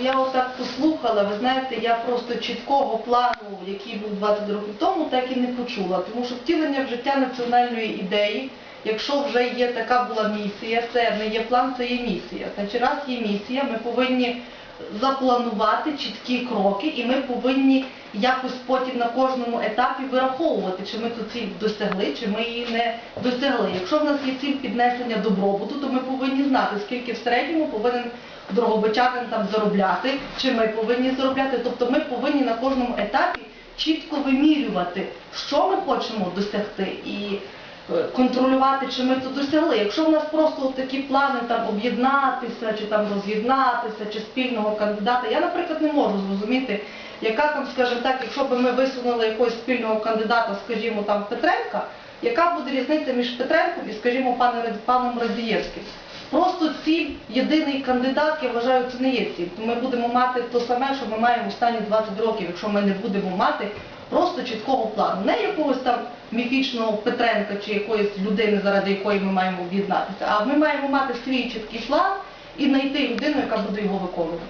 я отак послухала, ви знаєте, я просто чіткого плану, який був 20 років тому, так і не почула. Тому що втілення в життя національної ідеї, якщо вже є така була місія, це не є план, це є місія. Значить, раз є місія, ми повинні запланувати чіткі кроки, і ми повинні якось потім на кожному етапі вираховувати, чи ми ту ціль досягли, чи ми її не досягли. Якщо в нас є ціль піднесення добробуту, то ми повинні знати, скільки в середньому повинен дрогобичанин там заробляти, чи ми повинні заробляти. Тобто ми повинні на кожному етапі чітко вимірювати, що ми хочемо досягти і е, контролювати, чи ми це досягли. Якщо в нас просто такі плани там об'єднатися, чи там роз'єднатися, чи спільного кандидата, я, наприклад, не можу зрозуміти, яка там, скажімо так, якщо б ми висунули якогось спільного кандидата, скажімо, там Петренка, яка буде різниця між Петренком і, скажімо, паном, паном Радієвським? Просто ціль, єдиний кандидат, я вважаю, це не є ціль. Ми будемо мати те саме, що ми маємо останні 20 років, якщо ми не будемо мати просто чіткого плану. Не якогось там міфічного Петренка чи якоїсь людини, заради якої ми маємо об'єднатися, а ми маємо мати свій чіткий план і знайти людину, яка буде його виконувати.